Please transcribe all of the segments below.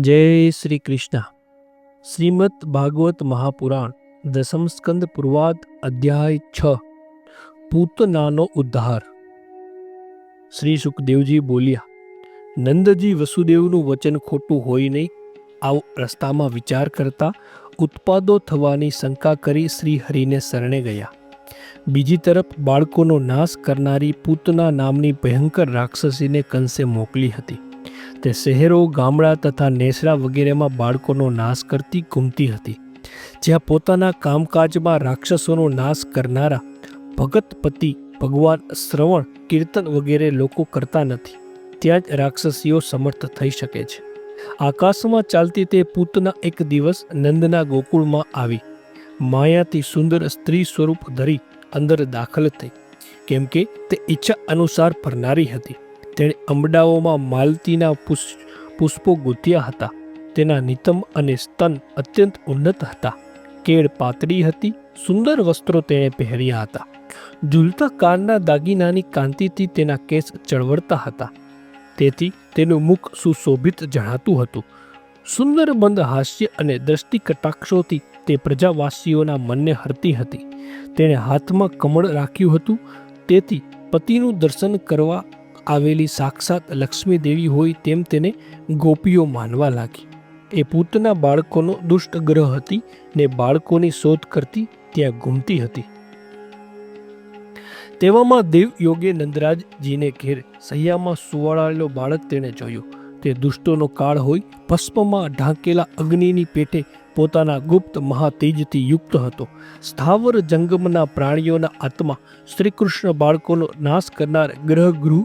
જય શ્રી કૃષ્ણ. શ્રીમદ ભાગવત મહાપુરાણ, દસમ સ્કંદ પૂર્વાદ, અધ્યાય છ. પૂતનાનો ઉદ્ધાર. શ્રી સુખદેવજી બોલ્યા, નંદજી વસુદેવનું વચન ખોટું હોય નહીં. આવો રસ્તામાં વિચાર કરતા ઉત્પાદો થવાની શંકા કરી શ્રી હરિને શરણે ગયા. બીજી તરફ બાળકોનો નાશ કરનારી પૂતના નામની ભયંકર રાક્ષસીને કંસે મોકલી હતી. તે શહેરો, ગામડા તથા નેસડા વગેરેમાં બાળકોનો નાશ કરતી ઘૂમતી હતી. જ્યાં પોતાના કામકાજમાં રાક્ષસોનો નાશ કરનારા ભગતપતિ, ભગવાન શ્રવણ, કીર્તન વગેરે લોકો કરતા નથી. ત્યાં જ રાક્ષસીઓ સમર્થ થઈ શકે છે. આકાશમાં ચાલતી તે પૂતના એક દિવસ નંદના ગોકુળમાં આવી. માયાથી સુંદર સ્ત્રી સ્વરૂપ ધરી અંદર દાખલ થઈ. કેમ કે તે ઈચ્છા અનુસાર ફરનારી હતી. તેણે અંબડાઓમાં માલતીના પુષ- પુષ્પો ગૂંથ્યા હતા. તેના નિતમ અને સ્તન અત્યંત ઉન્નત હતા. કેળ પાતળી હતી, સુંદર વસ્ત્રો તેણે પહેર્યા હતા. ઝૂલતા કાનના દાગીનાની કાંતિથી તેના કેસ ચળવળતા હતા. તેથી તેનું મુખ સુશોભિત જણાતું હતું. સુંદર બંધ હાસ્ય અને દ્રષ્ટિ કટાક્ષોથી તે પ્રજાવાસીઓના મનને હરતી હતી. તેણે હાથમાં કમળ રાખ્યું હતું. તેથી પતિનું દર્શન કરવા આવેલી સાક્ષાત લક્ષ્મી દેવી હોય તેમ તેને ગોપીઓ માનવા લાગી. એ પૂતના બાળકોનો દુષ્ટ ગ્રહ હતી ને બાળકોની શોધ કરતી ત્યાં ગુમતી હતી. તેવામાં દેવ યોગે નંદરાજજીને ઘેર સૈયામાં સુવાળાયેલો બાળક તેણે જોયો. તે દુષ્ટોનો કાળ હોય ભસ્મમાં ઢાંકેલા અગ્નિની પેટે પોતાના ગુપ્ત મહાતેજથી યુક્ત હતો. સ્થાવર જંગમના પ્રાણીઓના આત્મા શ્રીકૃષ્ણ બાળકોનો નાશ કરનાર ગ્રહગૃહ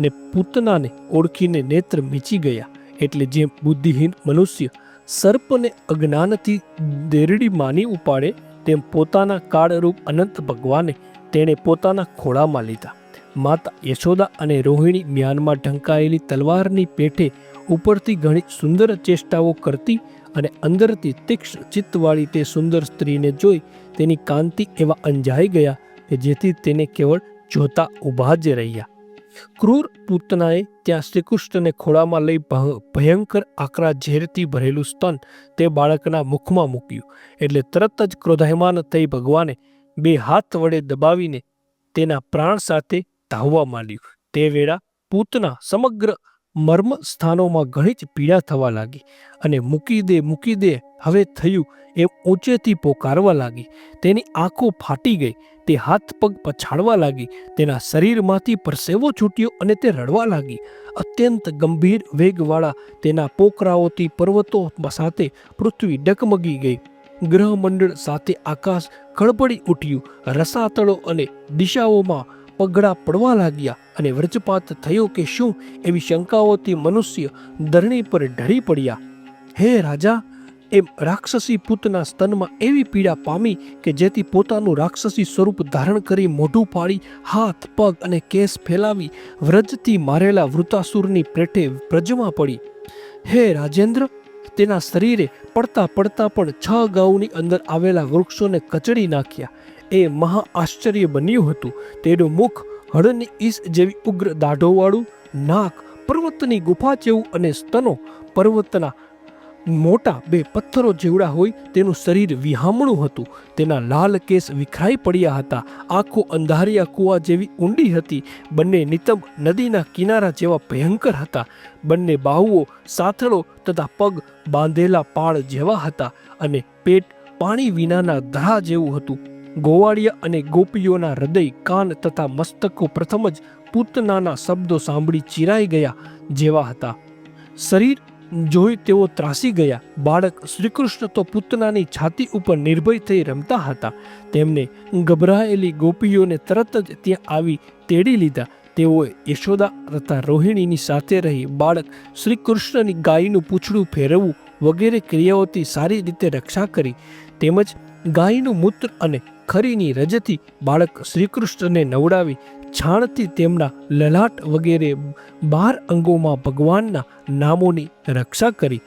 ને પૂતનાને ઓળખીને નેત્ર મીચી ગયા. એટલે જેમ બુદ્ધિહીન મનુષ્ય સર્પને અજ્ઞાનથી દેરડી માની ઉપાડે, તેમ પોતાના કાળરૂપ અનંત ભગવાને તેણે પોતાના ખોળામાં લીધા. માતા યશોદા અને રોહિણી મ્યાનમાં ઢંકાયેલી તલવારની પેઠે ઉપરથી ઘણી સુંદર ચેષ્ટાઓ કરતી અને અંદરથી તીક્ષ્ણ ચિત્તવાળી તે સુંદર સ્ત્રીને જોઈ તેની કાંતિ એવા અંજાઈ ગયા કે જેથી તેને કેવળ જોતા ઊભા જ રહ્યા. ક્રૂર પૂતનાએ ત્યાં શ્રીકૃષ્ણને ખોળામાં લઈ ભયંકર આકરા ઝેરથી ભરેલું સ્તન તે બાળકના મુખમાં મૂક્યું એટલે તરત જ ક્રોધાયમાન થઈ ભગવાને બે હાથ વડે દબાવીને તેના પ્રાણ સાથે ધાવવા માંડ્યું. તે વેળા પૂતના સમગ્ર મર્મ સ્થાનોમાં ઘણી જ પીડા થવા લાગી અને મૂકી દે મૂકી દે, હવે થયું એ ઊંચેથી પોકારવા લાગી. તેની આંખો ફાટી ગઈ, તે હાથ પગ પછાડવા લાગી, તેના શરીરમાંથી પરસેવો છૂટ્યો અને તે રડવા લાગી. અત્યંત ગંભીર વેગવાળા તેના પોકરાઓથી પર્વતો સાથે પૃથ્વી ડગમગી ગઈ. ગ્રહમંડળ સાથે આકાશ ખળબળી ઉઠ્યું. રસાતળો અને દિશાઓમાં પગડા પડવા લાગ્યા અને વ્રજપાત થયો કે શું એવી શંકાઓથી મનુષ્ય ધરણી પર ઢળી પડ્યા. હે રાજા, એમ રાક્ષસી પુતના સ્તનમાં એવી પીડા પામી કે જેથી પોતાનું રાક્ષસી સ્વરૂપ ધારણ કરી મોઢું પાડી, હાથ, પગ અને કેસ ફેલાવી વ્રજથી મારેલા વૃતાસુરની પેઠે વ્રજમાં પડી. હે રાજેન્દ્ર, તેના શરીરે પડતા પડતા પણ છ ગાઉની અંદર આવેલા વૃક્ષોને કચડી નાખ્યા. એ મહા આશ્ચર્ય બન્યું હતું. તેનું મુખ હળની ઈસ જેવી ઉગ્ર દાઢોવાળું, નાક પર્વતની ગુફા જેવું અને સ્તનો પર્વતના મોટા બે પથ્થરો જેવડા હોય તેનું શરીર વિહામણું હતું. તેના લાલ કેસ વિખરાઈ પડ્યા હતા. આંખો અંધારિયા કૂવા જેવી ઊંડી હતી. બંને નિતંબ નદીના કિનારા જેવા ભયંકર હતા. બંને બાહુઓ સાથળો તથા પગ બાંધેલા પાળ જેવા હતા અને પેટ પાણી વિનાના ધરા જેવું હતું. ગોવાળિયા અને ગોપીઓના હૃદય, કાન તથા મસ્તકો પ્રથમ જ પૂતનાના શબ્દો સાંભળી ચિરાઈ ગયા જેવા હતા. શરીર જોઈ તેઓ ત્રાસી ગયા. બાળક શ્રીકૃષ્ણ તો પૂતનાની છાતી ઉપર નિર્ભય થઈ રમતા હતા. તેમને ગભરાયેલી ગોપીઓને તરત જ ત્યાં આવી તેડી લીધા. તેઓએ યશોદા તથા રોહિણીની સાથે રહી બાળક શ્રીકૃષ્ણની ગાયનું પૂંછડું ફેરવવું વગેરે ક્રિયાઓથી સારી રીતે રક્ષા કરી. તેમજ ગાયનું મૂત્ર અને ખરીની રજથી બાળક શ્રીકૃષ્ણને નવડાવી, છાણથી તેમના લલાટ વગેરે બાર અંગોમાં ભગવાનના નામોની રક્ષા કરી.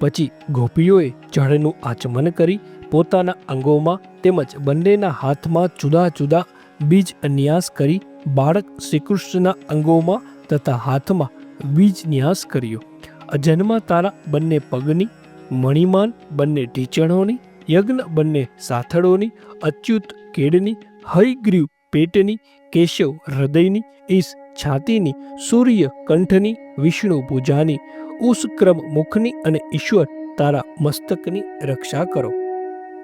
પછી ગોપીઓએ જળનું આચમન કરી, પોતાના અંગોમાં તેમજ બંનેના હાથમાં જુદા જુદા બીજ ન્યાસ કરી, બાળક શ્રીકૃષ્ણના અંગોમાં તથા હાથમાં બીજ ન્યાસ કર્યો. અજન્મા તારા બંને પગની, મણિમાન બંને ઢીચણોની યજ્ઞ બંને સાથળોની, અચ્યુત કેડની હરિગ્રીવ પેટની, કેશવ હૃદયની, ઈશ છાતીની, સૂર્ય કંઠની, વિષ્ણુ પૂજાની ઉષ્ક્રમ મુખની અને ઈશ્વર તારા મસ્તકની રક્ષા કરો.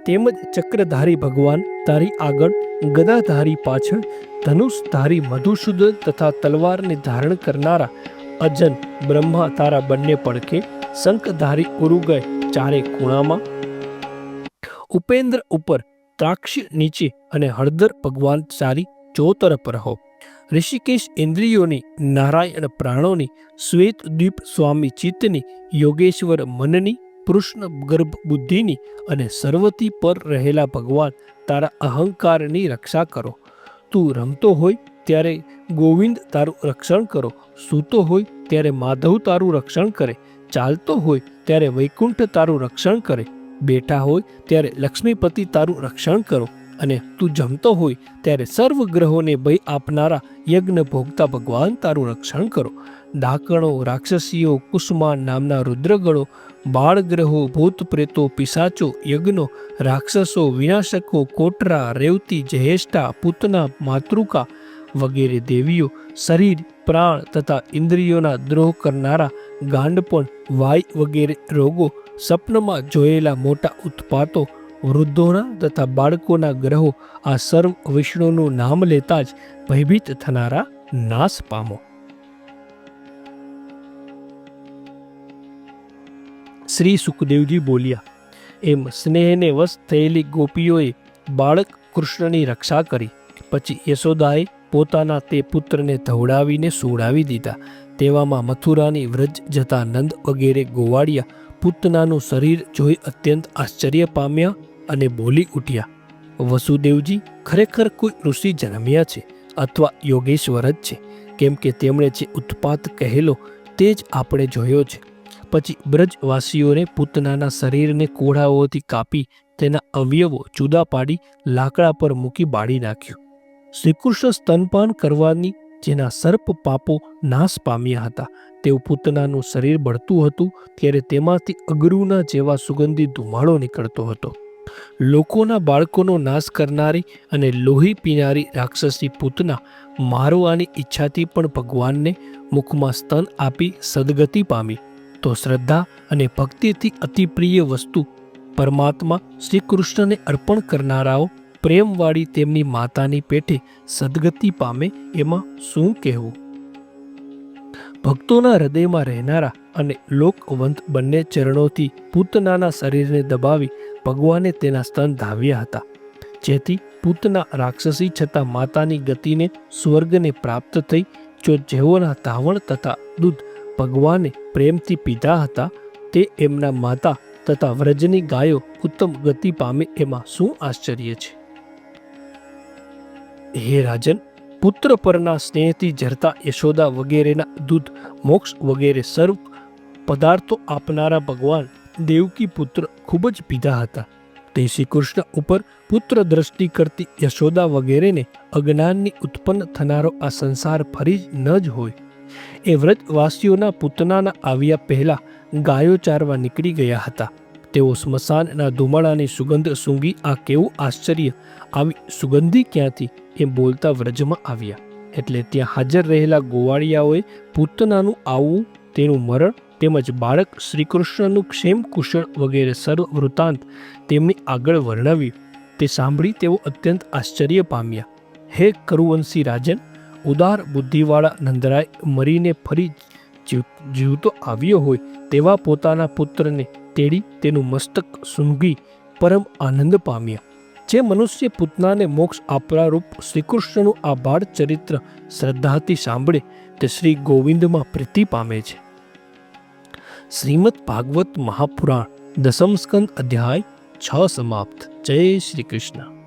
તેમજ ચક્રધારી ભગવાન તારી આગળ, ગદાધારી પાછળ, ધનુષધારી મધુસૂદન તથા તલવારને ધારણ કરનારા અજન બ્રહ્મા તારા બંને પડખે, શંખધારી ઉરુગય ચારે ખૂણામાં ઉપેન્દ્ર ઉપર ત્રાક્ષ નીચે અને હળદર ભગવાન ચારી ચોતરફ રહો. ઋષિકેશ ઇન્દ્રિયોની નારાયણ પ્રાણોની શ્વેત દ્વીપ સ્વામી ચિત્તની યોગેશ્વર મનની કૃષ્ણ ગર્ભ બુદ્ધિની અને સર્વતી પર રહેલા ભગવાન તારા અહંકારની રક્ષા કરો. તું રમતો હોય ત્યારે ગોવિંદ તારું રક્ષણ કરો. સૂતો હોય ત્યારે માધવ તારું રક્ષણ કરે. ચાલતો હોય ત્યારે વૈકુંઠ તારું રક્ષણ કરે. બેઠા હોય ત્યારે લક્ષ્મીપતિ તારું રક્ષણ કરો અને તું જમતો હોય ત્યારે સર્વ ગ્રહોને ભય આપનારા યજ્ઞ ભોગતા ભગવાન તારું રક્ષણ કરો. ડાકણો, રાક્ષસીઓ કુષ્માન નામના રુદ્રગણો, બાળગ્રહો ભૂત પ્રેતો પિશાચો, યજ્ઞો, રાક્ષસો, વિનાશકો, કોટરા, રેવતી જહેષ્ટા પૂતના, માતૃકા વગેરે દેવીઓ, શરીર, પ્રાણ તથા ઇન્દ્રિયોના દ્રોહ કરનારા ગાંડપણ, વાય વગેરે રોગો સપનમાં જોયેલા મોટા ઉત્પાતો, વૃદ્ધોના તથા બાળકોના ગ્રહો આ સર્વ વિષ્ણુનું નામ લેતા જ ભયભીત થનારા નાશ પામો. શ્રી સુખદેવજી બોલ્યા, એમ સ્નેહને વશ થયેલી ગોપીઓએ બાળક કૃષ્ણની રક્ષા કરી. પછી યશોદાએ પોતાના તે પુત્રને ધવડાવીને સુવડાવી દીધા. તેવામાં મથુરાની વ્રજ જતા નંદ વગેરે ગોવાળિયા. પૂતનાનું શરીર જોઈ અત્યંત આશ્ચર્ય પામ્યા અને બોલી ઉઠ્યા, વસુદેવજી, ખરેખર કોઈ ઋષિ જન્મ્યા છે અથવા યોગેશ્વર જ છે? કેમ કે તેમણે જે ઉત્પાત કહેલો તે જ આપણે જોયો છે. પછી બ્રજવાસીઓને પૂતનાના શરીરને કોળાઓથી કાપી તેના અવયવો જુદા પાડી લાકડા પર મૂકી બાળી નાખ્યું. શ્રીકૃષ્ણ સ્તનપાન કરવાની જેના સર્પ પાપો નાશ પામ્યા હતા તેવું પૂતનાનું શરીર બળતું હતું ત્યારે તેમાંથી અગરુના જેવા સુગંધી ધુમાડો નીકળતો હતો. લોકોના બાળકોનો નાશ કરનારી અને લોહી પીનારી રાક્ષસી પૂતના મારવાની ઈચ્છાથી પણ ભગવાનને મુખમાં સ્તન આપી સદગતિ પામી. તો શ્રદ્ધા અને ભક્તિથી અતિ પ્રિય વસ્તુ પરમાત્મા શ્રી કૃષ્ણને અર્પણ કરનારાઓ પ્રેમવાળી તેમની માતાની પેઠે સદગતિ પામે એમાં શું કહેવું? ભક્તોના હૃદયમાં રહેનારા અને લોકવંત બંને ચરણોથી પૂતનાના શરીરને દબાવી ભગવાને તેના સ્તન ધાવ્યા હતા. જેથી પૂતના રાક્ષસી છતાં માતાની ગતિને, સ્વર્ગને પ્રાપ્ત થઈ જો જેઓના ધાવણ તથા દૂધ ભગવાને પ્રેમથી પીધા હતા, તે એમના માતા તથા વ્રજની ગાયો ઉત્તમ ગતિ પામે એમાં શું આશ્ચર્ય છે? હે રાજન પુત્ર પરના સ્નેહથી ઝરતા યશોદા વગેરેના દૂધ મોક્ષ વગેરે સર્વ પદાર્થો આપનારા ભગવાન દેવકી પુત્ર ખૂબ જ પીધા હતા. તે શ્રી કૃષ્ણ ઉપર પુત્ર દ્રષ્ટિ કરતી યશોદા વગેરેને અજ્ઞાનની ઉત્પન્ન થનારો આ સંસાર ફરી ન જ હોય. એ વ્રજવાસીઓના પૂતનાના આવ્યા પહેલા ગાયો ચારવા નીકળી ગયા હતા. તેઓ સ્મશાનના ધુમાડાની સુગંધ સૂંઘી આ કેવું આશ્ચર્ય! આવી સુગંધી ક્યાંથી? એ બોલતા વ્રજમાં આવ્યા. એટલે ત્યાં હાજર રહેલા ગોવાળિયાઓએ પૂતનાનું આવવું, તેનું મરણ તેમજ બાળક શ્રીકૃષ્ણનું ક્ષેમ કુશળ વગેરે સર્વ વૃત્તાંત તેમની આગળ વર્ણવ્યું. તે સાંભળી તેઓ અત્યંત આશ્ચર્ય પામ્યા. હે કરુવંશી રાજન, ઉદાર બુદ્ધિવાળા નંદરાય મરીને ફરી જીવ- જીવતો આવ્યો હોય તેવા પોતાના પુત્રને તેડી તેનું મસ્તક સૂંઘી પરમ આનંદ પામ્યા. જે મનુષ્ય પૂતનાને મોક્ષ આપનારૂપ શ્રીકૃષ્ણનું આ બાળ ચરિત્ર શ્રદ્ધાથી સાંભળે તે શ્રી ગોવિંદમાં પ્રીતિ પામે છે. શ્રીમદ ભાગવત મહાપુરાણ દસમ સ્કંદ અધ્યાય છ સમાપ્ત. જય શ્રી કૃષ્ણ.